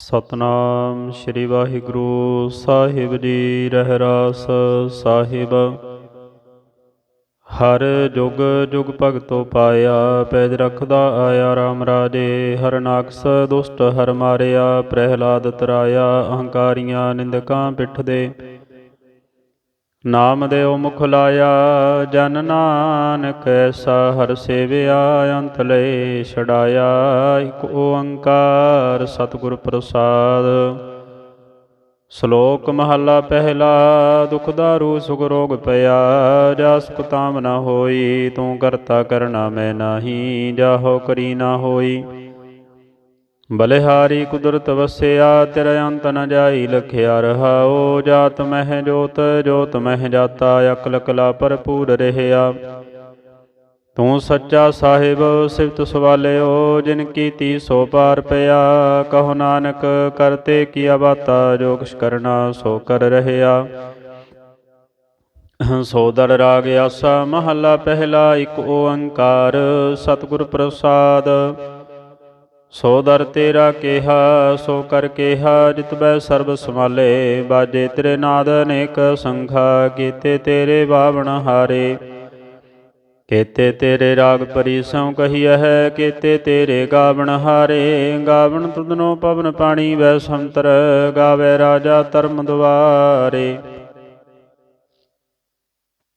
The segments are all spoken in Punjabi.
ਸਤਨਾਮ ਸ੍ਰੀ ਵਾਹਿਗੁਰੂ ਸਾਹਿਬ ਜੀ ਰਹਿਰਾਸ ਸਾਹਿਬ। ਹਰ ਜੁਗ ਜੁਗ ਭਗਤੋ ਪਾਇਆ, ਪੈਜ ਰਖਦਾ ਆਇਆ RAM ਰਾਜੇ। ਹਰ ਨਾਕਸ ਦੁਸ਼ਟ ਹਰ ਮਾਰਿਆ, ਪ੍ਰਹਿਲਾਦ ਤਰਾਇਆ, ਅਹੰਕਾਰੀਆਂ ਨਿੰਦਕਾਂ ਪਿੱਠ ਦੇ ਨਾਮ ਦੇਉ ਮੁਖ ਲਾਇਆ, ਜਨ ਨਾਨਕ ਐਸਾ ਹਰ ਸੇਵਿਆ, ਅੰਤ ਲੈ ਛਡਾਇਆ, ਇਕ ਓੰਕਾਰ ਸਤਿਗੁਰ ਪ੍ਰਸਾਦ। ਸ਼ਲੋਕ ਮਹੱਲਾ ਪਹਿਲਾ, ਦੁਖ ਦਾਰੂ ਸੁਖ ਰੋਗ ਪਿਆ, ਜਸ ਕੁਤਾਮ ਨ ਹੋਈ, ਤੂੰ ਕਰਤਾ ਕਰਨਾ ਮੈਂ ਨਾਹੀ, ਜਾਹੋ ਕਰੀ ਨਾ ਹੋਈ। ਬਲਿਹਾਰੀ ਕੁਦਰਤ ਵਸਿਆ, ਤੇਰਾ ਅੰਤ ਨ ਜਾਈ ਲਖਿਆ ਰਹਾਓ ਜਾਤ ਮਹਿ ਜੋਤ ਜੋਤ ਮਹਿ ਜਾਤਾ, ਅਕਲ ਕਲਾ ਭਰਪੂਰ ਰਹਿਆ। ਤੂੰ ਸੱਚਾ ਸਾਹਿਬ, ਸਿਫਤ ਸਵਾਲਿਓ, ਜਿਨ ਕੀਤੀ ਸੋ ਪਾਰ ਪਿਆ। ਕਹੋ ਨਾਨਕ, ਕਰਤੇ ਕੀਆ ਬਾਤਾ, ਜੋ ਕਿਛ ਕਰਨਾ ਸੋ ਕਰ ਰਹਿਆ। ਸੋਦਰ ਰਾਗ ਆਸਾ, ਮਹੱਲਾ ਪਹਿਲਾ, ਇੱਕ ਓੰਕਾਰ। ਸਤਿਗੁਰ ਪ੍ਰਸਾਦ ਸੋ ਦਰ ਤੇਰਾ ਕਿਹਾ, ਸੋ ਕਰ ਕਿਹਾ, ਜਿਤ ਬੈ ਸਰਬ ਸਮਾਲੇ ਬਾਜੇ ਤੇਰੇ ਨਾਦ ਅਨੇਕ ਸੰਖਾ, ਕੀਤੇ ਤੇਰੇ ਬਾਵਣ ਹਾਰੇ। ਕੀਤੇ ਤੇਰੇ ਰਾਗ ਪਰਿਸੋਂ ਕਹੀਐ ਹੈ ਕੀਤੇ ਤੇਰੇ ਗਾਵਣ ਹਾਰੇ। ਗਾਵਣ ਤੁਧਨੋ ਪਵਨ ਪਾਣੀ ਵੈ ਸੰਤਰ, ਗਾਵੇ ਰਾਜਾ ਧਰਮ ਦੁਆਰੇ।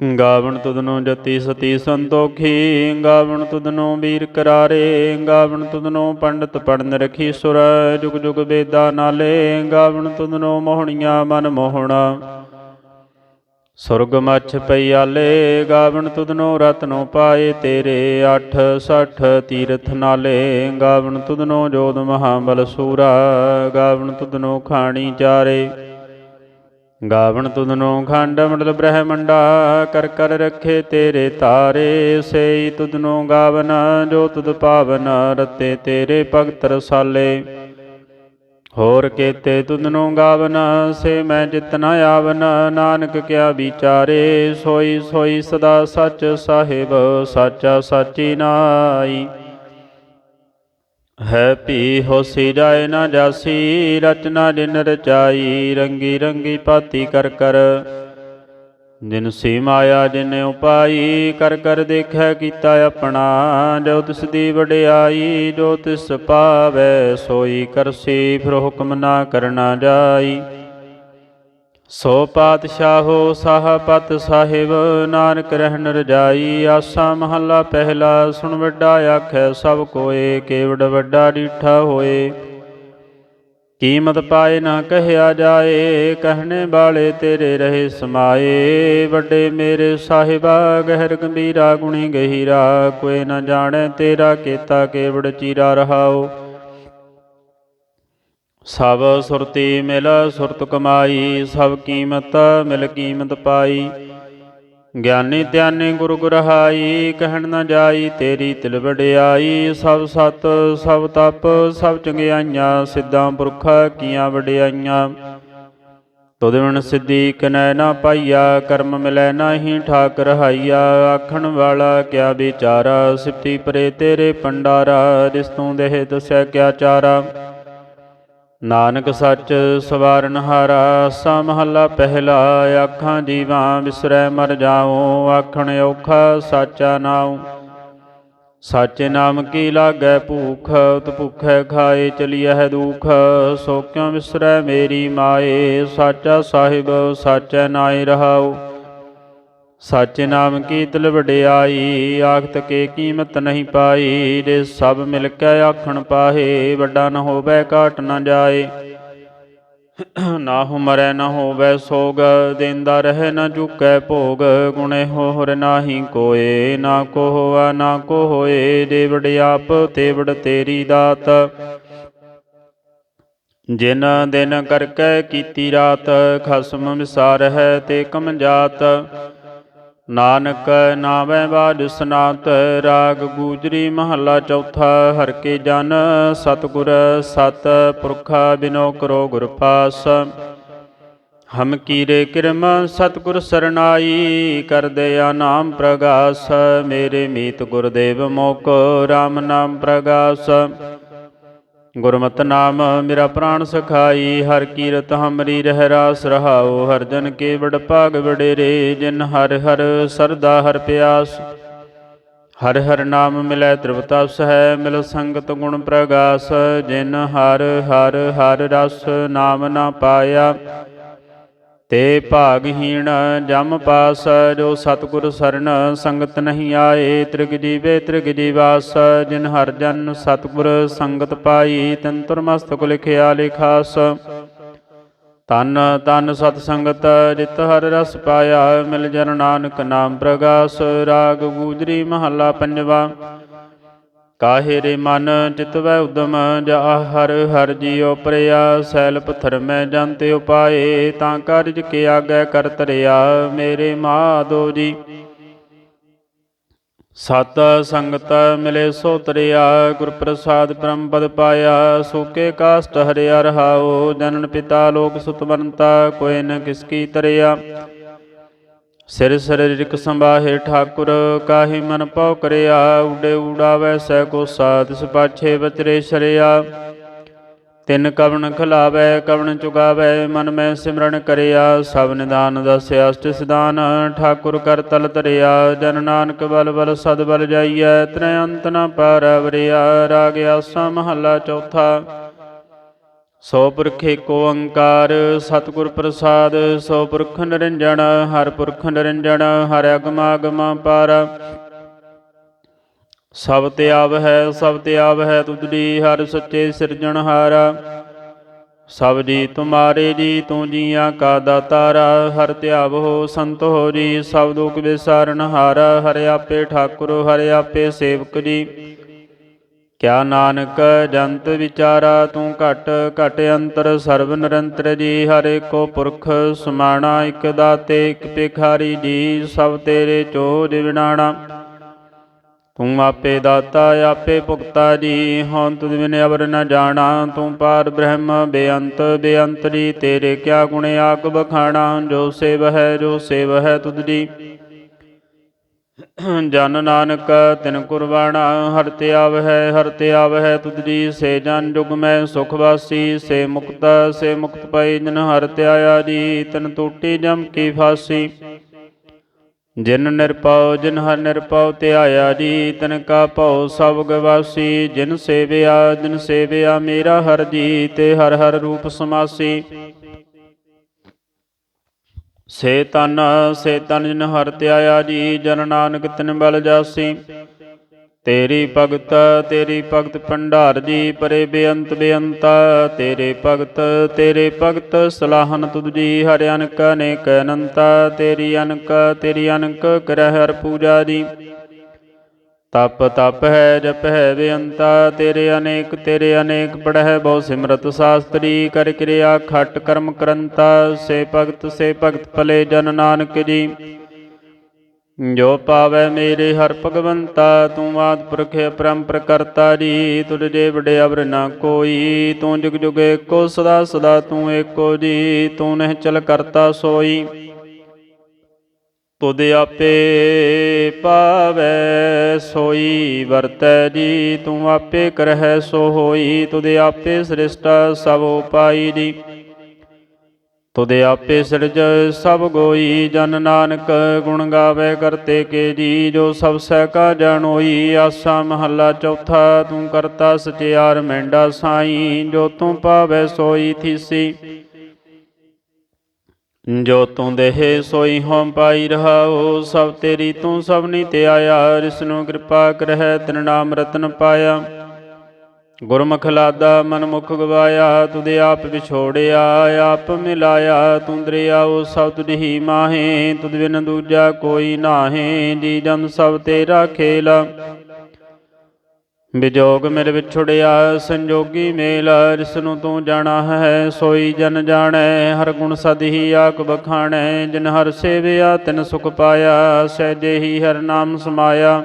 ਗਾਵਣ ਤੁਧਨੋ ਜਤੀ ਸਤੀ ਸੰਤੋਖੀ, ਗਾਵਣ ਤੁਧਨੋ ਵੀਰ ਕਰਾਰੇ, ਗਾਵਣ ਤੁਧਨੋ ਪੰਡਤ ਪੜਨ ਰਖੀ ਸੁਰ, ਜੁਗ ਜੁਗ ਵੇਦਾ ਨਾਲੇ, ਗਾਵਣ ਤੁਧਨੋ ਮੋਹਣੀਆਂ ਮਨ ਮੋਹਣਾ। ਸੁਰਗ ਮੱਛ ਪਈਆਲੇ, ਗਾਵਣ ਤੁਧਨੋ ਰਤਨੋ ਪਾਏ ਤੇਰੇ 8 60 ਤੀਰਥ ਨਾਲੇ, ਗਾਵਣ ਤੁਧਨੋ ਜੋਦ ਮਹਾਬਲ ਸੂਰਾ, ਗਾਵਣ ਤੁਧਨੋ ਖਾਣੀ ਚਾਰੇ। ਗਾਵਣ ਤੁਧਨੋ ਖੰਡ ਮੰਡਲ ਬ੍ਰਹਮੰਡਾ, ਕਰ ਕਰ ਰੱਖੇ ਤੇਰੇ ਤਾਰੇ, ਸੇਈ ਤੁਧਨੋ ਗਾਵਨ, ਜੋ ਤੁਧ ਪਾਵਨ, ਰਤੇ ਤੇਰੇ ਭਗਤ ਰਸਾਲੇ। ਹੋਰ ਕੇਤੇ ਤੁਧਨੋ ਗਾਵਨ, ਸੇ ਮੈਂ ਜਿਤਨਾ ਆਵਨ, ਨਾਨਕ ਕਿਆ ਵਿਚਾਰੇ, ਸੋਈ ਸੋਈ ਸਦਾ ਸੱਚ ਸਾਹਿਬ, ਸਾਚਾ ਸਾਚੀ ਨਾਈ। ਹੈ ਭੀ ਹੋਸੀ ਜਾਏ ਨਾ ਜਾਸੀ, ਰਚਨਾ ਜਿਨ ਰਚਾਈ, ਰੰਗੀ ਰੰਗੀ ਪਾਤੀ ਕਰ ਕਰ। ਜਿਨ ਸੀ ਮਾਇਆ ਜਿਨ ਉਪਾਈ, ਕਰ ਕਰ ਦੇਖੈ ਕੀਤਾ ਆਪਣਾ। ਜੋ ਤਿਸ ਦੀ ਵਡਿਆਈ, ਜੋ ਤਿਸ ਪਾਵੈ, ਸੋਈ ਕਰਸੀ, ਫਿਰ ਹੁਕਮ ਨਾ ਕਰਨਾ ਜਾਈ। ਸੋ ਪਾਤਸ਼ਾਹੋ ਸਾਹਪਤ ਸਾਹਿਬ, ਨਾਨਕ ਰਹਿਣ ਰਜਾਈ, ਆਸਾ ਮਹੱਲਾ ਪਹਿਲਾ, ਸੁਣ ਵੱਡਾ ਆਖੈ, ਸਭ ਕੋਏ ਕੇਵੜ ਵੱਡਾ ਡੀਠਾ ਹੋਏ। ਕੀਮਤ ਪਾਏ ਨਾ ਕਹਿਆ ਜਾਏ, ਕਹਿਣੇ ਵਾਲੇ ਤੇਰੇ ਰਹੇ ਸਮਾਏ। ਵੱਡੇ ਮੇਰੇ ਸਾਹਿਬਾ, ਗਹਿਰ ਗੰਭੀਰਾ ਗੁਣੀ ਗਹੀਰਾ, ਕੋਈ ਨਾ ਜਾਣੈ ਤੇਰਾ ਕੀਤਾ ਕੇਵੜ ਚੀਰਾ ਰਹਾਓ। ਸਭ ਸੁਰਤੀ ਮਿਲ, ਸੁਰਤ ਕਮਾਈ, ਸਭ ਕੀਮਤ ਮਿਲ ਕੀਮਤ ਪਾਈ। ਗਿਆਨੀ ਧਿਆਨੀ ਗੁਰੂ ਗੁਰਹਾਈ, ਕਹਿਣ ਨਾ ਜਾਈ, ਤੇਰੀ ਤਿਲ ਵਡਿਆਈ। ਸਭ ਸਤ, ਸਭ ਤਪ, ਸਭ ਚੰਗਿਆਈਆਂ, ਸਿੱਧਾਂ ਪੁਰਖ ਕੀਆਂ ਵਡਿਆਈਆਂ। ਤੁਧ ਬਿਨ ਸਿੱਧੀ ਕਨੈ ਨਾ ਪਾਈਆ, ਕਰਮ ਮਿਲੈ ਨਾਹੀ ਠਾਕ ਰਹਾਈਆ ਆਖਣ ਵਾਲਾ ਕਿਆ ਵਿਚਾਰਾ, ਸਿਫਤੀ ਪਰੇ ਤੇਰੇ ਪੰਡਾਰਾ ਜਿਸ ਤੂੰ ਦੇਹ ਦਸਿਆ ਕਿਆ ਚਾਰਾ। ਨਾਨਕ ਸੱਚ ਸਵਾਰਨ ਹਾਰਾ ਸਾ ਮਹੱਲਾ ਪਹਿਲਾ ਆਖਾਂ ਜੀਵਾਂ ਵਿਸਰੈ ਮਰ ਜਾਉ, ਆਖਣ ਔਖਾ ਸਾਚਾ ਨਾਉ। ਸਾਚੇ ਨਾਮ ਕੀ ਲਾਗੈ ਭੂਖ, ਉਤ ਭੁਖੈ ਖਾਏ ਚਲੀਐ ਹੈ ਦੁਖ। ਸੋ ਕਿਉ ਵਿਸਰੈ ਮੇਰੀ ਮਾਏ, ਸਾਚਾ ਸਾਹਿਬ, ਸਾਚੈ ਨਾਏ ਰਹਾਉ। ਸੱਚ ਨਾਮ ਕੀ ਤਿਲ ਵਡਿਆਈ ਆਖਤ ਕੇ ਕੀਮਤ ਨਹੀਂ ਪਾਈ, ਜੇ ਸਭ ਮਿਲ ਕੇ ਆਖਣ ਪਾਹੇ, ਵੱਡਾ ਨ ਹੋਵੇ ਘਾਟ ਨ ਜਾਏ। ਨਾ ਹੋ ਮਰੈ ਨਾ ਹੋਵੇ ਸੋਗ, ਦੇਂਦਾ ਰਹਿ ਨਾ ਝੁਕੈ ਭੋਗ, ਗੁਣੇ ਹੋਰ ਨਾਹੀ ਕੋਏ, ਨਾ ਕੋ ਹੋਆ ਨਾ ਕੋ ਹੋਏ ਜੇ ਵਡਿਆਪ ਤੇ ਤੇਰੀ ਦਾਤ। ਜਿਨ ਦਿਨ ਕਰਕੇ ਕੀਤੀ ਰਾਤ, ਖਸਮ ਵਿਸਾਰ ਹੈ ਤੇ ਕਮ ਜਾਤ। ਨਾਨਕ ਨਾਵੇਂ ਬਾਜ ਸਨਾਤ, ਰਾਗ ਗੂਜਰੀ ਮਹੱਲਾ ਚੌਥਾ, ਹਰ ਕੇ ਜਨ ਸਤਿਗੁਰ ਸਤ ਪੁਰਖਾ ਬਿਨੋ ਕਰੋ ਗੁਰ ਪਾਸ ਹਮ ਕੀਰੇ ਕਿਰਮ ਸਤਿਗੁਰ ਸਰਨਾਈ ਕਰ ਆ ਨਾਮ ਪ੍ਰਗਾਸ। ਮੇਰੇ ਮੀਤ ਗੁਰਦੇਵ ਮੋਕ RAM ਨਾਮ ਪ੍ਰਗਾਸ। ਗੁਰਮਤਿ ਨਾਮ ਮੇਰਾ ਪ੍ਰਾਣ ਸਖਾਈ, ਹਰ ਕੀਰਤ ਹਮਰੀ ਰਹਿ ਰਾਸ ਰਹਾਉ, ਹਰ ਜਨ ਕੇ ਵਡ ਭਾਗ ਵਡੇਰੇ, ਜਿਨ ਹਰ ਹਰ ਸਰਦਾ ਹਰ ਪਿਆਸ। ਹਰ ਹਰ ਨਾਮ ਮਿਲੈ ਤ੍ਰਿਵਤਸ ਹੈ ਮਿਲ ਸੰਗਤ ਗੁਣ ਪ੍ਰਗਾਸ, ਜਿਨ ਹਰ ਹਰ ਹਰ ਰਸ ਨਾਮ ਨਾ ਪਾਇਆ। ਤੇ ਭਾਗਹੀਣ ਜਮ ਪਾਸ, ਜੋ ਸਤਿਗੁਰ ਸਰਨ ਸੰਗਤ ਨਹੀਂ ਆਏ, ਤ੍ਰਿਗ ਜੀਵੇ ਤ੍ਰਿਗ ਜੀਵਾਸ, ਜਿਨ ਹਰ ਜਨ ਸਤਿਗੁਰ ਸੰਗਤ ਪਾਈ, ਤਨ ਤੁਰ ਮਸਤਕ ਲਿਖਿਆ ਲਿਖਾਸ। ਤਨ ਤਨ ਸਤ ਸੰਗਤ, ਜਿਤ ਹਰ ਰਸ ਪਾਇਆ, ਮਿਲ ਜਨ ਨਾਨਕ ਨਾਮ ਪ੍ਰਗਾਸ, ਰਾਗ ਗੂਜਰੀ ਮਹੱਲਾ ਪੰਜਵਾ। ਕਾਹੇ ਰੇ ਮਨ ਚਿਤਵੈ ਉਦਮ, ਜਾ ਹਰ ਹਰ ਜੀਉ ਪਰਿਆ, ਸੈਲ ਪਥਰ ਮੈਂ ਜੰਤੇ ਉਪਾਏ, ਤਾਂ ਕਾਰਜ ਕੇ ਆਗੈ ਕਰ ਤਰਿਆ, ਮੇਰੇ ਮਾਧੋ ਜੀ। ਸਤ ਸੰਗਤ ਮਿਲੇ ਸੋ ਤਰਿਆ, ਗੁਰ ਪ੍ਰਸਾਦ ਬ੍ਰਹਮ ਪਦ ਪਾਇਆ, ਸੋਕੇ ਕਾਸਟ ਹਰਿਆ ਰਹਾਓ ਜਨਨ ਪਿਤਾ ਲੋਕ ਸੁਤ ਬੰਤਾ ਕੋਇ ਨ ਕਿਸ ਕੀ ਤਰਿਆ। ਸਿਰ ਸਰੀਰਿਕ ਸੰਭਾਹੇ ਠਾਕੁਰ, ਕਾਹੀ ਮਨ ਪਉ ਕਰਿਆ, ਉਡੇ ਉਡਾਵੈ ਸੈ ਕੋ ਸਾਧਿਸ ਪਾਛੇ ਬਚਰੇ ਸ਼ਰਿਆ। ਤਿਨ ਕਵਣ ਖਲਾਵੈ, ਕਵਣ ਚੁਗਾਵੈ, ਮਨ ਮੈਂ ਸਿਮਰਨ ਕਰਿਆ। ਸਭ ਨਿਦਾਨ ਦਸਿਆ, ਅਸ਼ਟ ਸਿਦਾਨ ਠਾਕੁਰ ਕਰ ਤਲ ਤਰਿਆ ਜਨ ਨਾਨਕ ਬਲ ਬਲ ਸਦ ਬਲ ਜਾਈਐ, ਤ੍ਰੈ ਅੰਤ ਨ ਪਾਰਵਰਿਆ ਰਾਗ ਆਸਾ ਮਹੱਲਾ ਚੌਥਾ। ਸੋ ਪੁਰਖ ਏਕੋ ਓੰਕਾਰ, ਸਤਿਗੁਰ ਪ੍ਰਸਾਦ, ਸੋ ਪੁਰਖ ਨਿਰੰਜਨ, ਹਰ ਪੁਰਖ ਨਿਰੰਜਨ, ਹਰ ਅਗਮ ਅਗਮ ਪਾਰ। ਸਭ ਤੇ ਆਵ ਹੈ ਸਭ ਤੇ ਆਵ ਹੈ ਤੁਧੜੀ ਹਰ ਸੱਚੇ ਸਿਰਜਣਹਾਰ ਸਭ ਜੀ ਤੁਮਾਰੇ ਜੀ, ਤੂੰ ਜੀਆਂ ਕਾ ਦਾਤਾਰਾ। ਹਰ ਧਿਆਵ ਹੋ, ਸੰਤ ਹੋ ਜੀ, ਸਭ ਦੁਖ ਵਿਸਾਰਨ ਹਾਰ। ਹਰ ਆਪੇ ਠਾਕੁਰ, ਹਰ ਆਪੇ ਸੇਵਕ ਜੀ। ਕਿਆ ਨਾਨਕ ਜੰਤ ਵਿਚਾਰਾ ਤੂੰ ਘਟ ਘਟ ਅੰਤਰ ਸਰਬ ਨਿਰੰਤਰ ਜੀ, ਹਰੇ ਕੋ ਪੁਰਖ ਸਮਾਣਾ, ਇਕ ਦਾਤੇ, ਇਕ ਭਿਖਾਰੀ ਜੀ, ਸਭ ਤੇਰੇ ਚੋਜ ਵਿਣਾਣਾ ਤੂੰ ਆਪੇ ਦਾਤਾ, ਆਪੇ ਭੁਗਤਾ ਜੀ ਹਉ ਤੁਧ ਬਿਨ ਅਵਰ ਨ ਜਾਣਾ। ਤੂੰ ਪਾਰ ਬ੍ਰਹਮ, ਬੇਅੰਤ ਬੇਅੰਤ ਜੀ, ਤੇਰੇ ਕਿਆ ਗੁਣ ਆਕ ਬਖਾਣਾ। ਜੋ ਸੇਵ ਹੈ, ਜੋ ਸੇਵ ਹੈ ਤੁਧ ਜੀ। ਜਨ ਨਾਨਕ, ਤਿਨ ਕੁਰਬਾਣਾ ਹਰ ਤੇ ਆਵ ਹੈ ਹਰ ਤੇ ਆਵ ਹੈ ਤੁਧ ਜੀ ਸੇ ਜਨ ਜੁਗ ਮੈਂ ਸੁਖ ਵਾਸੀ, ਸੇ ਮੁਕਤ ਸੇ ਮੁਕਤ ਪਈ ਜਨ ਹਰ ਤੇ ਆਇਆ ਜੀ, ਤਨ ਟੂਟੀ ਜਮ ਕੀ ਫਾਸੀ। ਜਿਨ ਨਿਰਪਉ ਜਿਨ ਹਰ ਨਿਰਪਉ ਧਿਆਇਆ ਜੀ, ਤਨ ਕਾ ਭਉ ਸਭ ਗਵਾਸੀ ਜਿਨ ਸੇਵਿਆ ਜਿਨ ਸੇਵਿਆ ਮੇਰਾ ਹਰ ਜੀ, ਤੇ ਹਰ ਹਰ ਰੂਪ ਸਮਾਸੀ। ਸੇ ਤਨ ਸੇ ਤਨ ਜਿਨ ਹਰ ਧਿਆਇਆ ਜੀ, ਜਨ ਨਾਨਕ ਤਿਨ ਬਲ ਜਾਸੀ। ਤੇਰੀ ਭਗਤ ਤੇਰੀ ਭਗਤ ਭੰਡਾਰ ਜੀ, ਪਰੇ ਬੇਅੰਤ ਬੇਅੰਤ, ਤੇਰੇ ਭਗਤ ਤੇਰੇ ਭਗਤ, ਸਲਾਹਨ ਤੁਧ ਜੀ, ਹਰਿ ਅਨਕ ਅਨੇਕ ਅਨੰਤਾ, ਤੇਰੀ ਅਨਕ ਤੇਰੀ ਅਨਕ ਕਰਹਿ ਹਰ ਪੂਜਾ ਜੀ। ਤਪ ਤਪ ਹੈ, ਜਪ ਹੈ ਬੇਅੰਤਾ, ਤੇਰੇ ਅਨੇਕ ਤੇਰੇ ਅਨੇਕ ਪੜਹਿ ਬਹੁ ਸਿਮਰਤ ਸਾਸਤਰੀ, ਕਰ ਕਿਰਿਆ ਖਟ ਕਰਮ ਕਰੰਤਾ, ਸੇ ਭਗਤ ਸੇ ਭਗਤ ਭਲੇ ਜਨ ਨਾਨਕ ਜੀ। ਜੋ ਪਾਵੈ ਮੇਰੇ ਹਰ ਭਗਵੰਤਾ, ਤੂੰ ਆਦ ਪੁਰਖ ਅਪਰੰਪਰ ਕਰਤਾ ਜੀ ਤੁਧ ਜੇ ਵਡੇ ਅਵਰ ਨਾ ਕੋਈ, ਤੂੰ ਜੁਗ ਜੁਗ ਏਕੋ ਸਦਾ ਸਦਾ ਤੂੰ ਏਕੋ ਜੀ, ਤੂੰ ਨਹਿ ਚਲ ਕਰਤਾ ਸੋਈ। ਤੁਧ ਆਪੇ ਪਾਵੈ, ਸੋਈ ਵਰਤੈ ਜੀ, ਤੂੰ ਆਪੇ ਕਰਹਿ, ਸੋ ਹੋਈ ਤੁਧ ਆਪੇ ਸ੍ਰਿਸ਼ਟ, ਸਭ ਉਪਾਈ ਜੀ। ਤੁਧ ਆਪੇ ਸਿਰਜ, ਸਭ ਗੋਈ, ਜਨ ਨਾਨਕ ਗੁਣ ਗਾਵੇ, ਕਰਤੇ ਕੇ ਜੀ, ਜੋ ਸਭ ਸਹਿ ਕਾ ਜਾਣੋਈ ਆਸਾ ਮਹੱਲਾ ਚੌਥਾ, ਤੂੰ ਕਰਤਾ ਸਚਿਆਰ ਮੈਂਡਾ ਸਾਈ, ਜੋ ਤੂੰ ਪਾਵੇ, ਸੋਈ ਥੀਸੀ। ਜੋ ਤੂੰ ਦੇਹ ਸੋਈ ਹਉ ਪਾਈ ਰਹਾਓ, ਸਭ ਤੇਰੀ ਤੂੰ ਸਭਨੀ ਤੇ ਆਇਆ ਰਿਸਨੂੰ ਕਿਰਪਾ ਕਰਹਿ, ਤਿਨ ਨਾਮ ਰਤਨ ਪਾਇਆ। ਗੁਰਮੁਖ ਲਾਦਾ ਮਨ ਮੁਖ ਗਵਾਇਆ, ਤੁਦੇ ਆਪ ਵਿਛੋੜਿਆ, ਆਪ ਮਿਲਾਇਆ, ਤੂੰ ਦਰਿਆਓ ਸਭ ਤੁਧੀ ਮਾਹੇ, ਤੁਧ ਬਿਨ ਦੂਜਾ ਕੋਈ ਨਾਹੇ, ਜੀ ਜਨ ਸਭ ਤੇਰਾ ਖੇਲਾ। ਵਿਜੋਗ ਮੇਰੇ ਵਿਛੜਿਆ, ਸੰਜੋਗੀ ਮੇਲ, ਜਿਸ ਨੂੰ ਤੂੰ ਜਾਣਾ ਹੈ, ਸੋਈ ਜਨ ਜਾਣੈ, ਹਰ ਗੁਣ ਸਦ ਹੀ ਆਕ ਬਖਾਣੈ ਜਿਨ ਹਰ ਸੇਵਿਆ, ਤਿਨ ਸੁਖ ਪਾਇਆ ਸਹਿਜੇ ਹੀ ਹਰ ਨਾਮ ਸਮਾਇਆ।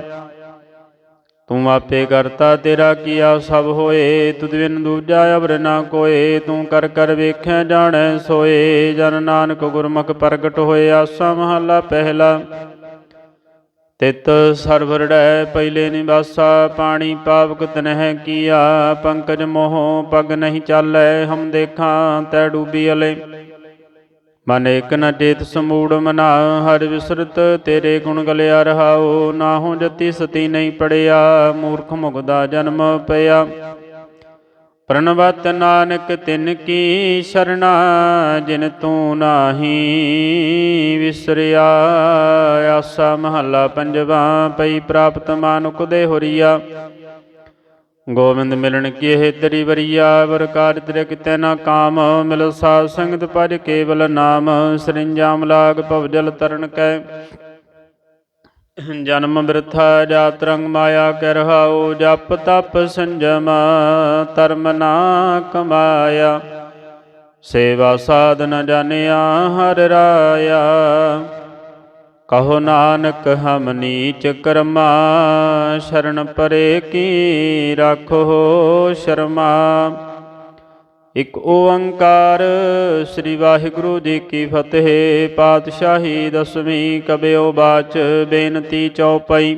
ਤੂੰ ਆਪੇ ਕਰਤਾ ਤੇਰਾ ਕੀਆ ਸਭ ਹੋਏ, ਤੁਧ ਬਿਨ ਦੂਜਾ ਅਵਰ ਨਾ ਕੋਏ, ਤੂੰ ਕਰ ਕਰ ਵੇਖਿਆ ਜਾਣੈ ਸੋਏ, ਜਨ ਨਾਨਕ ਗੁਰਮੁਖ ਪ੍ਰਗਟ ਹੋਏ, ਆਸਾ ਮਹਲਾ ਪਹਿਲਾ। ਤਿਤ ਸਰਵਰੜੈ ਪਹਿਲੇ ਨਿਵਾਸਾ, ਪਾਣੀ ਪਾਵਕ ਤਨਹਿ ਕੀਆ, ਪੰਕਜ ਮੋਹ ਪਗ ਨਹੀਂ ਚਾਲੈ, ਹਮ ਦੇਖਾਂ ਤੈ ਡੂਬੀ ਅਲੇ। ਮਨ ਇਕ ਨ ਚੇਤ ਸਮੂੜ ਮਨਾ, ਹਰ ਵਿਸਰਤ ਤੇਰੇ ਗੁਣ ਗਲਿਆ ਰਹਾਓ ਨਾਹੋ ਜਤੀ ਸਤੀ ਨਹੀਂ ਪੜਿਆ, ਮੂਰਖ ਮੁਗਦਾ ਜਨਮ ਪਿਆ। ਪ੍ਰਣਵਤ ਨਾਨਕ ਤਿਨ ਕੀ ਸ਼ਰਣਾ, ਜਿਨ ਤੂੰ ਨਾਹੀ ਵਿਸਰਿਆ। ਆਸਾ ਮਹੱਲਾ ਪੰਜਵਾ, ਪਈ ਪ੍ਰਾਪਤ ਮਾਨੁਕ ਦੇ ਹੋਰੀਆ। ਗੋਬਿੰਦ ਮਿਲਣ ਕੀ ਹੈ ਤੇਰੀ ਵਰੀਆ ਵਰ ਕਾਰ ਤੇਰੇ ਕਿਤੇ ਨਾ ਕਾਮ, ਮਿਲ ਸਾਧ ਸੰਗਤ ਭਜ ਕੇਵਲ ਨਾਮ, ਸਰਿੰਜਾਮ ਲਾਗ ਭਵ ਜਲ ਤਰਨ ਕੈ। ਜਨਮ ਬਿਰਥਾ ਜਾਤ ਰੰਗ ਮਾਇਆ ਕਹਿ ਰਹਾਉ ਜਪ ਤਪ ਸੰਜਮ ਧਰਮ ਨਾ ਕਮਾਇਆ। ਸੇਵਾ ਸਾਧਨ ਜਾਣਿਆ ਹਰ ਰਾਇਆ। ਕਹੋ ਨਾਨਕ, ਹਮ ਨੀਚ ਕਰਮਾ, ਸ਼ਰਨ ਪਰੇ ਕੀ ਰੱਖੋ ਸ਼ਰਮਾ। ਇਕ ਓੰਕਾਰ, ਸ੍ਰੀ ਵਾਹਿਗੁਰੂ ਜੀ ਕੀ ਫਤਿਹ। ਪਾਤਸ਼ਾਹੀ ਦਸਵੀਂ ਕਬਿਓ ਬਾਚ, ਬੇਨਤੀ ਚਉਪਈ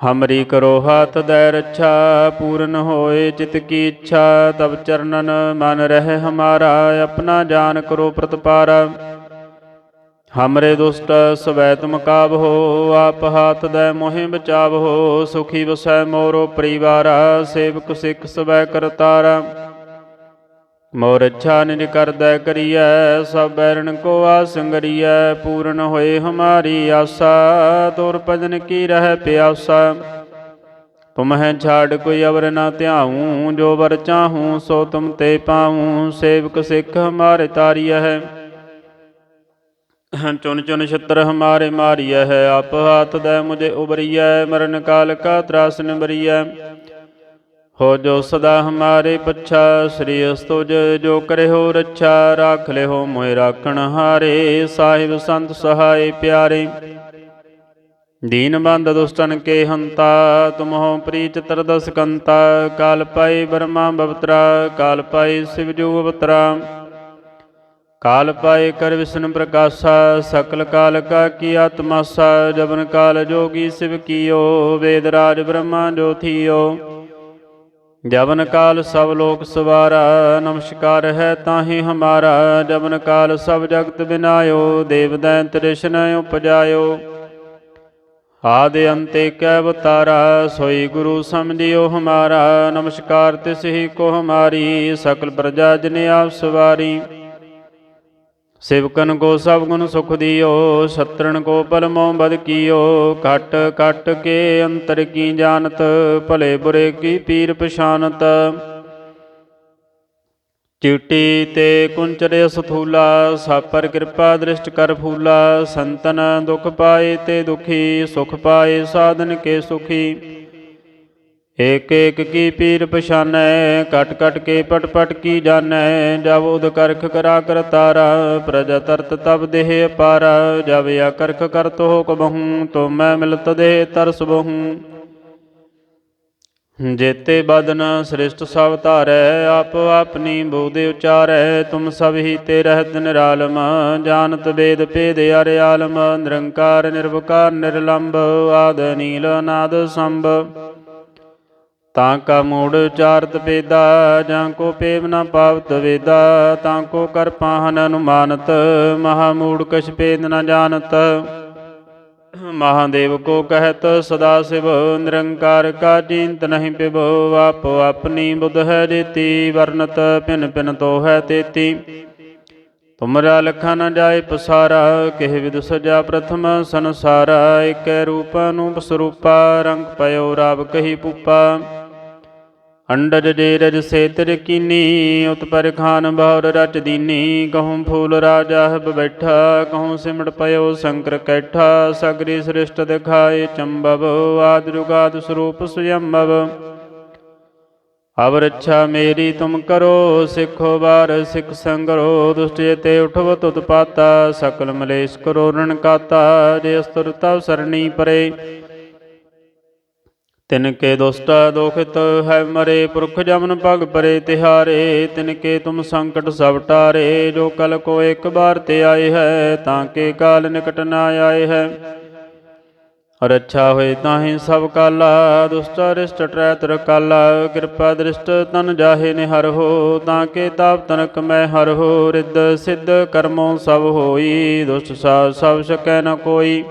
ਹਮਰੀ ਕਰੋ ਹਾਥ ਦੈ ਰੱਛਾ, ਪੂਰਨ ਹੋਏ ਚਿਤ ਕੀ ਇੱਛਾ। ਤਬ ਚਰਨਨ ਮਨ ਰਹਿ ਹਮਾਰਾ, ਆਪਣਾ ਜਾਨ ਕਰੋ ਪ੍ਰਤਪਾਰਾ। ਹਮਰੇ ਦੁਸ਼ਟ ਸਵੈ ਤੁਮ ਕਾਬ ਹੋ, ਆਪ ਹਾਥ ਦੈ ਮੋਹਿ ਬਚਾਵ ਹੋ। ਸੁਖੀ ਵਸੈ ਮੋਰੋ ਪਰਿਵਾਰਾ, ਸੇਵਕ ਸਿੱਖ ਸਵੈ ਕਰਤਾਰਾ। ਮੋਰ ਇੱਛਾ ਨਿਜ ਕਰਦੈ ਕਰੀਐ, ਸਭ ਬੈਰਣ ਕੋ ਆਸੰਗਰੀਐ ਪੂਰਨ ਹੋਏ ਹਮਾਰੀ ਆਸਾ, ਤੋਰ ਭਜਨ ਕੀ ਰਹਿ ਪਿਆਸਾ। ਤੁਮਹਿ ਛਾੜ ਕੋਈ ਅਵਰ ਨਾ ਧਿਆਉ, ਜੋ ਵਰ ਚਾਹੂੰ ਸੋ ਤੁਮ ਤੇ ਪਾਉ, ਸੇਵਕ ਸਿੱਖ ਹਮਾਰੇ ਤਾਰੀਐ। ਹੈ ਚੁਨ ਚੁਨ ਛਤਰ ਹਮਾਰੇ ਮਾਰੀਐ ਹੈ ਆਪ ਹਾਥ ਦੈ ਮੁਝੇ ਉਬਰੀਐ ਮਰਨ ਕਾਲ ਕਾ ਤਰਾਸ ਨਿਬਰੀਐ ਹੋ ਜੋ ਸਦਾ ਹਮਾਰੇ ਪੱਛਾ, ਸ੍ਰੀ ਅਸਤੁਜ ਜੋ ਕਰੇ ਹੋ ਰੱਛਾ, ਰਾਖ ਲਿਓ ਮੋਇ ਰਾਖਣ ਹਾਰੇ, ਸਾਹਿਬ ਸੰਤ ਸਹਾਏ ਪਿਆਰੇ। ਦੀਨ ਬੰਦ ਦੁਸ਼ਟਨ ਕੇ ਹੰਤਾ, ਤੁਮਹੁ ਪ੍ਰੀਤ ਤਰਦਸ ਕੰਤਾ, ਕਾਲ ਪਾਈ ਬਰਮਾ ਬਵਤਰਾ, ਕਾਲ ਪਾਈ ਸਿਵ ਜੋ ਅਵਤਰਾ। ਕਾਲ ਪਾਏ ਕਰ ਵਿਸ਼ਨ ਪ੍ਰਕਾਸ਼ਾ, ਸਕਲ ਕਾਲ ਕਾ ਕੀ ਆਤਮਾਸਾ ਜਬਨ ਕਾਲ ਜੋਗੀ ਸਿਵ ਕੀਓ, ਵੇਦ ਰਾਜ ਬ੍ਰਹਮਾ ਜੋਥੀਓ ਜਵਨ ਕਾਲ ਸਭ ਲੋਕ ਸਵਾਰਾ, ਨਮਸਕਾਰ ਹੈ ਤਾਹੀ ਹਮਾਰਾ। ਜਬਨ ਕਾਲ ਸਭ ਜਗਤ ਬਿਨਾਇਓ, ਦੇਵ ਦੈਂਤ ਤ੍ਰਿਸ਼ਨ ਉਪਜਾਇਓ। ਆਦਿ ਅੰਤੇ ਕੈ ਅਵਤਾਰਾ ਸੋਈ ਗੁਰੂ ਸਮਝਿਓ ਹਮਾਰਾ। ਨਮਸਕਾਰ ਤਿਸ ਹੀ ਕੋ ਹਮਾਰੀ, ਸਕਲ ਪ੍ਰਜਾ ਜਨ ਆਪ ਸਵਾਰੀ। ਸਿਵਕਨ ਕੋ ਸਭ ਗੁਣ ਸੁਖ ਦਿਓ, ਸਤਰਣ ਕੋ ਪਲਮੋ ਬਦ ਕੀਓ, ਘਟ ਘਟ ਕੇ ਅੰਤਰ ਕੀ ਜਾਣਤ, ਭਲੇ ਬੁਰੇ ਕੀ ਪੀਰ ਪਛਾਨਤ। ਚਿਟੀ ਤੇ ਕੁੰਚਰੇ ਸਥੂਲਾ ਸਾਪਰ ਕਿਰਪਾ ਦ੍ਰਿਸ਼ਟ ਕਰ ਫੂਲਾ, ਸੰਤਨ ਦੁਖ ਪਾਏ ਤੇ ਦੁਖੀ, ਸੁਖ ਪਾਏ ਸਾਧਨ ਕੇ ਸੁਖੀ। ਏਕ ਏਕ ਕੀ ਪੀਰ ਪਛਾਨੈ ਕਟ ਕਟ ਕੇ ਪਟ ਪਟ ਕੀ ਜਾਣੈ, ਜਬ ਉਦ ਕਰਖ ਕਰਾ ਤਾਰਾ, ਪ੍ਰਜਾ ਤਰਤ ਤਬ ਦੇਹ ਅਪਾਰਾ, ਜਬ ਆ ਕਰਖ ਕਰਤ ਹੋ ਕਬਹੂ, ਤੋ ਮੈਂ ਮਿਲਤ ਦੇਹ ਤਰਸ ਬਹੂ। ਜੇਤੇ ਬਦਨ ਸ੍ਰਿਸ਼ਟ ਸਭ ਧਾਰੈ, ਆਪ ਆਪਣੀ ਬੋਧਿ ਉਚਾਰੈ, ਤੁਮ ਸਭ ਹੀ ਤੇ ਰਹਿਤ ਨਿਰਾਲਮ, ਜਾਣਤ ਵੇਦ ਭੇਦ ਅਰਿ ਆਲਮ, ਨਿਰੰਕਾਰ ਨਿਰਵਕਾਰ ਨਿਰਲੰਭ ਆਦ ਨੀਲ ਨਾਦ ਸੰਭ। ਤਾਂ ਕਾ ਮੂੜ ਉਚਾਰਤ ਵੇਦਾ, ਜਾਂ ਕੋ ਪੇਵ ਨਾ ਪਾਵਤ ਵੇਦਾ, ਤਾਂ ਕੋ ਕਰ ਪਾਹਨ ਅਨੁਮਾਨਤ, ਮਹਾ ਮੂੜ ਕਛ ਭੇਦ ਨਾ ਜਾਣਤ। ਮਹਾਦੇਵ ਕੋ ਕਹਿਤ, ਸਦਾ ਸਿਵ ਨਿਰੰਕਾਰ ਕਾ ਚਿੰਤ ਨਹੀਂ ਪਿਵ, ਆਪੋ ਆਪਣੀ ਬੁੱਧ ਹੈ ਜੇਤੀ, ਵਰਨਤ ਪਿਨ ਪਿਨ ਤੋ ਹੈ ਤੇਤੀ। ਤੁਮਰਾ ਲਖਾ ਨ ਜਾਏ ਪਸਾਰਾ, ਕਿਹ ਵਿਦ ਸਜਾ ਪ੍ਰਥਮ ਸੰਸਾਰਾ ਏਕੈ ਰੂਪ ਅਨੂਪ ਸਰੂਪਾ, ਰੰਗ ਪਇਓ ਰਾਵ ਕਹੀ ਪੁਪਾ। ਅੰਡਜ ਜੇ ਰਜ ਸੇ ਤਿਰ ਕੀਨੀ ਉਤ ਪਰ ਖਾਨ ਬਹੁਰ ਰਚ ਦੀਨੀ ਕਹੂੰ ਫੂਲ ਰਾਜਾ ਹਬ ਬੈਠਾ ਕਹੂੰ ਸਿਮਟ ਪਇਓ ਸ਼ੰਕਰ ਕੈਠਾ, ਸਗਰੀ ਸ੍ਰਿਸ਼ਟ ਦਿਖਾਏ ਚੰਬਵ, ਆਦ ਜੁਗਾਦ ਸਰੂਪ ਸੁਯੰਭਵ ਅਬ ਰੱਛਾ ਮੇਰੀ ਤੁਮ ਕਰੋ, ਸਿੱਖੋ ਬਾਰ ਸਿੱਖ ਸੰਗਰੋ, ਦੁਸ਼ਟ ਤੇ ਉਠਵ ਤੁਤ ਪਾਤਾ, ਸਕਲ ਮਲੇਸ਼ ਕਰੋ ਰਣ ਕਾਤਾ, ਜੇ ਅਸਤੁਰ ਤਵ ਸਰਣੀ ਪਰੇ। ਤਿਨ ਕੇ ਦੁਸ਼ਟ ਦੋਖਿਤ ਹੈ ਮਰੇ ਪੁਰਖ ਜਮਨ ਭਗ ਪਰੇ ਤਿਹਾਰੇ, ਤਿਨ ਕੇ ਤੁਮ ਸੰਕਟ ਸਭ ਟਾਰੇ, ਜੋ ਕਲ ਕੋ ਇੱਕ ਬਾਰ ਤੇ ਆਏ ਹੈ, ਤਾਂ ਕੇ ਕਾਲ ਨਿਕਟ ਨਾ ਆਏ ਹੈ। ਰੱਛਾ ਹੋਏ ਤਾਹੀਂ ਸਭ ਕਾਲਾ, ਦੁਸ਼ਟ ਰਿਸ਼ਟ ਟਰੈ ਤਰ ਕਾਲਾ ਕਿਰਪਾ ਦ੍ਰਿਸ਼ਟ ਤਨ ਜਾਹੇ ਨਿਹਰ ਹੋ, ਤਾਂ ਕੇ ਤਾਪ ਤਨਕ ਮੈਂ ਹਰ ਹੋ, ਰਿੱਧ ਸਿੱਧ ਕਰਮੋਂ ਸਭ ਹੋਈ, ਦੁਸ਼ਟ ਸਾ ਸਭ ਸਕੈ ਨ ਕੋਈ।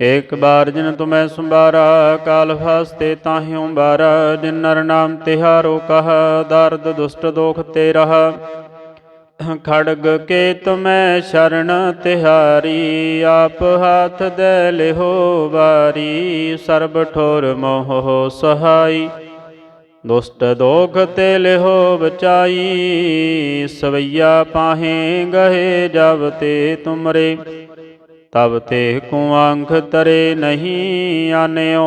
ਏਕ ਬਾਰ ਜਿਨ ਤੁਮੈ ਸੰਭਾਰਾ, ਕਾਲ ਫਾਸਤੇ ਤਾਹਿਉ ਬਾਰਾ ਜਿਨ ਨਰ ਨਾਮ ਤਿਹਾਰੋ ਕਹ, ਦਰਦ ਦੁਸ਼ਟ ਦੋਖ ਤੇ ਰਹਾ ਖੜਗ ਕੇ ਤੁਮੈ ਸ਼ਰਨ ਤਿਹਾਰੀ, ਆਪ ਹਾਥ ਦੇ ਲਿਹੋ ਵਾਰੀ, ਸਰਬ ਠੋਰ ਮੋਹ ਸਹਾਈ। ਦੁਸ਼ਟ ਦੋਖ ਤੇ ਲਿਹੋ ਬਚਾਈ, ਸਵਈਆ ਪਾਹੇ ਗਹੇ ਜਬ ਤੇ ਤੁਮਰੇ। ਤਬ ਤੇ ਕੁਆੰਖ ਤਰੇ ਨਹੀਂ ਆਨਿਓ।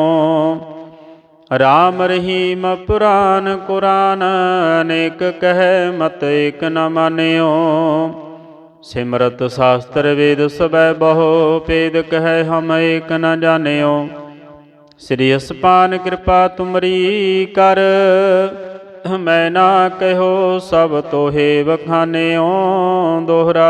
ਰਾਮ ਰਹੀਮ ਪੁਰਾਨ ਕੁਰਾਨ, ਅਨੇਕ ਕਹਿ ਮਤ ਏਕ ਨ ਮਾਨਿਓ। ਸਿਮਰਤ ਸ਼ਾਸਤਰ ਵੇਦ ਸਬੈ ਬਹੁ, ਪੇਦ ਕਹਿ ਹਮ ਏਕ ਨ ਜਾਣਿਓ। ਸ੍ਰੀ ਅਸਪਾਨ ਕਿਰਪਾ ਤੁਮਰੀ ਕਰ, ਮੈਂ ਨਾ ਕਹਿਓ ਸਭ ਤੋਹੇ ਵਖਾਨਿਓ ਦੋਹਰਾ।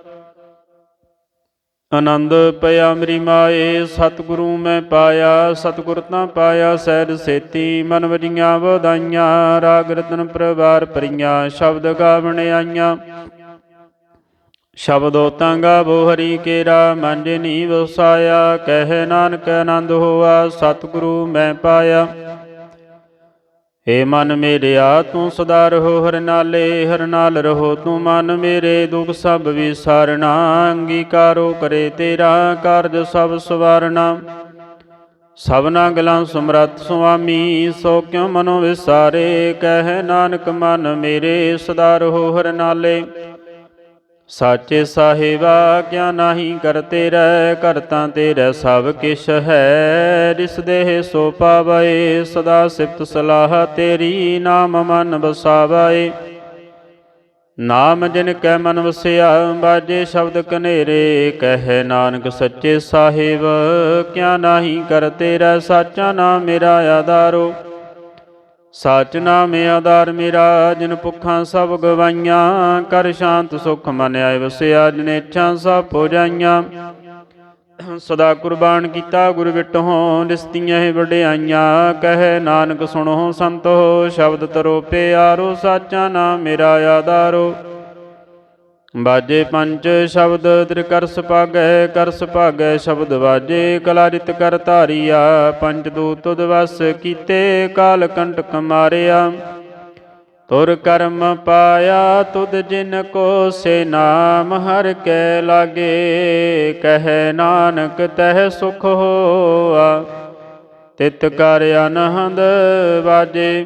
ਆਨੰਦ ਪਿਆ ਮਰੀ ਮਾਏ, ਸਤਿਗੁਰੂ ਮੈਂ ਪਾਇਆ, ਸਤਿਗੁਰ ਤਾਂ ਪਾਇਆ, ਸਹਿਜ ਸੇਤੀ ਮਨ ਵਜੀਆਂ ਵਧਾਈਆਂ, ਰਾਗ ਰਤਨ ਪ੍ਰਵਾਰ ਪਰੀਆਂ ਸ਼ਬਦ ਗਾਵਣ ਆਈਆਂ। ਸ਼ਬਦੋ ਤਾਂ ਗਾਵੋ ਹਰੀ ਕੇਰਾ, ਮਨ ਜਿਨੀ ਵਸਾਇਆ ਕਹਿ ਨਾਨਕ ਆਨੰਦ ਹੋਆ, ਸਤਿਗੁਰੂ ਮੈਂ ਪਾਇਆ। ਹੇ ਮਨ ਮੇਰਿਆ ਤੂੰ ਸਦਾ ਰਹੋ ਹਰ ਨਾਲੇ, ਹਰ ਨਾਲ ਰਹੋ ਤੂੰ ਮਨ ਮੇਰੇ। ਦੁਖ ਸਭ ਵਿਸਾਰਣਾ ਅੰਗੀਕਾਰੋ ਕਰੇ ਤੇਰਾ ਕਾਰਜ ਸਭ ਸਵਾਰਣਾ ਸਭਨਾ ਗਲਾਂ ਸਮਰੱਥ ਸੁਆਮੀ, ਸੋ ਕਿਉ ਮਨੋ ਵਿਸਾਰੇ? ਕਹਿ ਨਾਨਕ ਮਨ ਮੇਰੇ, ਸਦਾ ਰਹੋ ਹਰ ਨਾਲੇ। ਸਾਚੇ ਸਾਹਿਬਾ ਕਿਆ ਨਾਹੀ ਕਰਤੇ ਰਹਿ ਕਰਤਾ ਤੇਰੇ ਸਭ ਕਿਛ ਹੈ। ਜਿਸ ਦੇਹ ਸੋ ਪਾਵੈ, ਸਦਾ ਸਿਫਤ ਸਲਾਹ ਤੇਰੀ, ਨਾਮ ਮਨ ਬਸਾਵੈ ਨਾਮ ਜਿਨ ਕੈ ਮਨ ਵਸਿਆ, ਬਾਜੇ ਸ਼ਬਦ ਕਨੇਰੇ, ਕਹਿ ਨਾਨਕ ਸੱਚੇ ਸਾਹਿਬ, ਕਿਆ ਨਾਹੀ ਕਰਤੇ ਰਹਿ ਸਾਚਾ ਨਾਮ ਮੇਰਾ ਆਧਾਰੋ। ਸਚ ਨਾਮ ਆਧਾਰ ਮੇਰਾ, ਜਿਨ ਭੁੱਖਾਂ ਸਭ ਗਵਾਈਆਂ, ਕਰ ਸ਼ਾਂਤ ਸੁਖ ਮਨ ਆਏ ਵਸਿਆ, ਜਿਨ ਇੱਛਾ ਸਭ ਹੋ ਸਦਾ ਕੁਰਬਾਨ ਕੀਤਾ ਗੁਰ ਵਿਟਹੁ ਲਿਸਤੀਆਂ ਹੀ ਵਡਿਆਈਆਂ। ਕਹੇ ਨਾਨਕ ਸੁਣੋ ਸੰਤੋ, ਸ਼ਬਦ ਤਰੋ ਪਿਆਰੋ, ਸਾਚਾ ਨਾਮ ਮੇਰਾ ਆਧਾਰੋ। ਬਾਜੇ ਪੰਜ ਸ਼ਬਦ ਤ੍ਰਿ ਕਰ ਸੁਭਾਗੈ ਕਰ ਸੁਭਾਗੈ ਸ਼ਬਦ ਬਾਜੇ, ਕਲਾਰਿਤ ਕਰ ਧਾਰੀਆ। ਪੰਜ ਦੂਤ ਤੁਧ ਵਸ ਕੀਤੇ, ਕਾਲ ਕੰਟਕ ਮਾਰਿਆ। ਤੁਰ ਕਰਮ ਪਾਇਆ ਤੁਧ ਜਿਨ ਕੋ ਸੇ ਨਾਮ ਹਰ ਕੈ ਲਾਗੇ। ਕਹਿ ਨਾਨਕ ਤਹਿ ਸੁਖ ਹੋਆ। ਤਿਤ ਕਰ ਅਨਹੰਦ ਬਾਜੇ।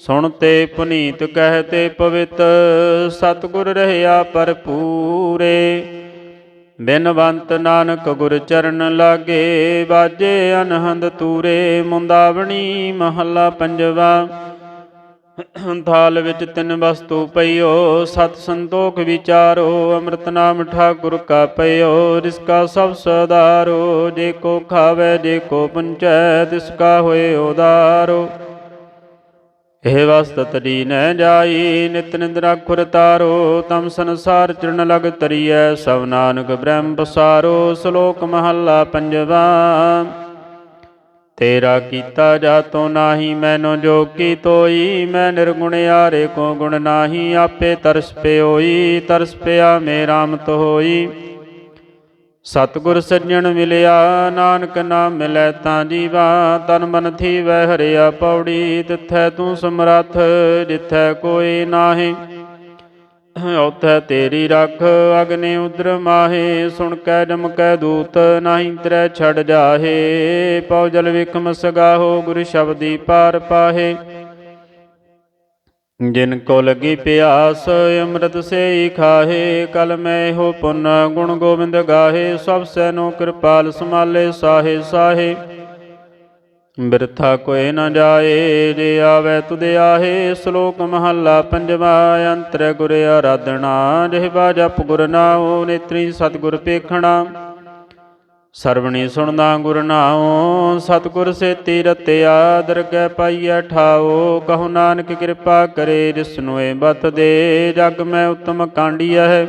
ਸੁਣ ਤੇ ਪੁਨੀਤ ਕਹਿ ਤੇ ਪਵਿੱਤ, ਸਤਿਗੁਰ ਰਹਿਆ ਭਰਪੂਰੇ। ਬਿਨਵੰਤ ਨਾਨਕ ਗੁਰ ਚਰਨ ਲਾਗੇ, ਬਾਜੇ ਅਨਹੰਦ ਤੂਰੇ, ਮੁੰਦਾਵਣੀ ਮਹੱਲਾ ਪੰਜਵਾ। ਥਾਲ ਵਿੱਚ ਤਿੰਨ ਵਸਤੂ ਪਈਓ, ਸਤ ਸੰਤੋਖ ਵਿਚਾਰੋ, ਅੰਮ੍ਰਿਤ ਨਾਮ ਠਾਕੁਰ ਕਾ ਪਈਓ ਰਿਸਕਾ ਸਭ ਸਦਾਰੋ, ਜੇ ਕੋ ਖਾਵੇ, ਜੇ ਕੋ ਪੰਚੈ, ਤਿਸ ਕਾ ਹੋਏ ਉਦਾਰੋ। ਇਹ ਵਸਤ ਤਰੀ ਨਹਿ ਜਾਈ, ਨਿਤ ਨਿੰਦਰਾ ਖੁਰ ਤਾਰੋ, ਤਮ ਸੰਸਾਰ ਚਰਨ ਲਗ ਤਰੀਐ, ਸਭ ਨਾਨਕ ਬ੍ਰਹਮ ਪਸਾਰੋ, ਸ਼ਲੋਕ ਮਹੱਲਾ ਪੰਜਵਾ। ਤੇਰਾ ਕੀਤਾ ਜਾਤੋ ਨਾਹੀ, ਮੈਨੋ ਜੋ ਕੀ ਤੋਈ, ਮੈਂ ਨਿਰਗੁਣ ਆਰੇ ਕੋ ਗੁਣ ਨਾਹੀ, ਆਪੇ ਤਰਸ ਪਿਓਈ, ਤਰਸ ਪਿਆ ਮੇ ਰਾਮਤ ਹੋਈ। ਸਤਿਗੁਰ ਸੱਜਣ ਮਿਲਿਆ, ਨਾਨਕ ਨਾਮ ਮਿਲੈ ਤਾਂ ਜੀਵਾ, ਤਨ ਮਨ ਥੀ ਹਰਿਆ ਪੌੜੀ, ਤਿਥੈ ਤੂੰ ਸਮਰੱਥ, ਜਿਥੈ ਕੋਈ ਨਾਹੀ। ਉਥੈ ਤੇਰੀ ਰੱਖ, ਅਗਨੇ ਉਦਰ ਮਾਹੇ, ਸੁਣ ਕੈ ਜਮਕੈ ਦੂਤ, ਨਾਹੀ ਤਰੈ ਛੜ ਜਾਹੇ। ਪਉ ਜਲ ਵਿਖਮ ਸਗਾਹੋ, ਗੁਰ ਸ਼ਬਦੀ ਪਾਰ ਪਾਹੇ। ਜਿਨ ਕੋ ਲਗੀ ਪਿਆਸ, ਅੰਮ੍ਰਿਤ ਸੇਈ ਖਾਹੇ, ਕਲ ਮੈਂ ਹੋ ਪੁੰਨ, ਗੁਣ ਗੋਬਿੰਦ ਗਾਹੇ, ਸਭ ਸੈਨੋ ਕਿਰਪਾਲ ਸਮਾਲੇ ਸਾਹੇ ਸਾਹੇ। ਬਿਰਥਾ ਕੋਇ ਨ ਜਾਏ, ਜੇ ਆਵੇ ਤੁਧ ਆਹੇ, ਸ਼ਲੋਕ ਮਹੱਲਾ ਪੰਜਵਾ, ਅੰਤਰ ਗੁਰ ਆਰਾਧਨਾ ਜਿਹਵਾ ਜਪ ਗੁਰ ਨਾਉ, ਨੇਤਰੀ ਸਤਿਗੁਰ ਪੇਖਣਾ ਸਰਵਣੀ ਸੁਣਦਾ ਗੁਰ ਨਾਉ, ਸਤਿਗੁਰ ਸੇਤੀ ਰਤਿਆ ਦਰਗਹਿ ਪਾਈਐ ਠਾਓ ਕਹੋ ਨਾਨਕ ਕਿਰਪਾ ਕਰੇ ਜਿਸਨੋਏ ਬਤ ਦੇ, ਜਗ ਮੈਂ ਉਤਮ ਕਾਂਡੀਐ। ਹੈ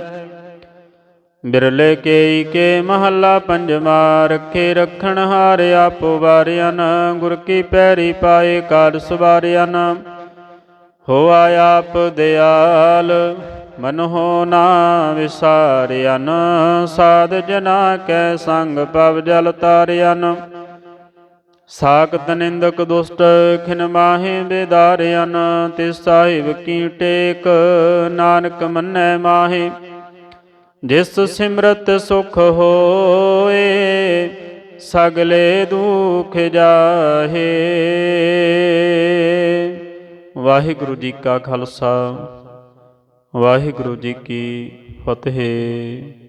ਬਿਰਲੇ ਕੇਈ ਕੇ ਮਹੱਲਾ ਪੰਜਵਾ, ਰੱਖੇ ਰਖਣ ਹਾਰ ਆਪੋ ਵਾਰਿਆਨ ਗੁਰ ਕੀ ਪੈਰੀ ਪਾਏ ਕਾਲ ਸਵਾਰਿਆਨ ਹੋਆ ਆਪ ਦਿਆਲ ਮਨ ਹੋ ਨਾ ਵਿਸਾਰਿਆਨ ਸਾਧ ਜਨਾ ਕੈ ਸੰਗ ਪਵ ਜਲ ਤਾਰਿਆਨ ਸਾਖਤ ਨਿੰਦਕ ਦੁਸ਼ਟ ਖਿਨ ਮਾਹੇ ਬੇਦਾਰਿਆਨ ਤੇ ਸਾਹਿਬ ਕੀ ਟੇਕ ਨਾਨਕ ਮੰਨੈ ਮਾਹੇ। ਜਿਸ ਸਿਮਰਤ ਸੁਖ ਹੋਏ, ਸਗਲੇ ਦੁਖ ਜਾਹੇ। ਵਾਹਿਗੁਰੂ ਜੀ ਕਾ ਖਾਲਸਾ। ਵਾਹਿਗੁਰੂ ਜੀ ਕੀ ਫਤਿਹ।